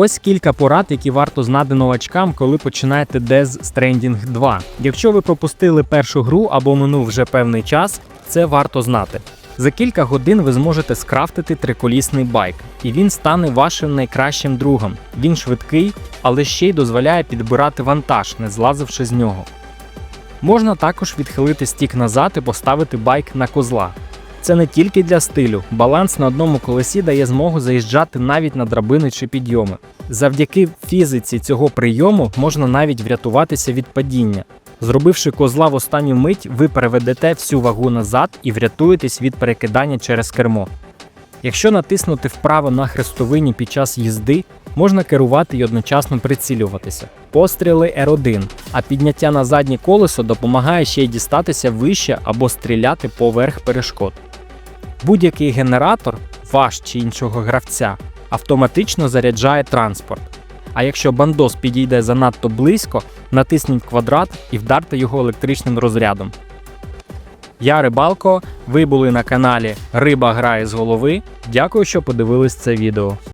Ось кілька порад, які варто знати новачкам, коли починаєте Death Stranding 2. Якщо ви пропустили першу гру або минув вже певний час, це варто знати. За кілька годин ви зможете скрафтити триколісний байк, і він стане вашим найкращим другом. Він швидкий, але ще й дозволяє підбирати вантаж, не злазивши з нього. Можна також відхилити стік назад і поставити байк на козла. Це не тільки для стилю. Баланс на одному колесі дає змогу заїжджати навіть на драбини чи підйоми. Завдяки фізиці цього прийому можна навіть врятуватися від падіння. Зробивши козла в останню мить, ви переведете всю вагу назад і врятуєтесь від перекидання через кермо. Якщо натиснути вправо на хрестовині під час їзди, можна керувати і одночасно прицілюватися. Постріли R1, а підняття на заднє колесо допомагає ще й дістатися вище або стріляти поверх перешкод. Будь-який генератор, ваш чи іншого гравця, автоматично заряджає транспорт. А якщо бандос підійде занадто близько, натисніть квадрат і вдарте його електричним розрядом. Я Рибалко, ви були на каналі Риба грає з голови. Дякую, що подивились це відео.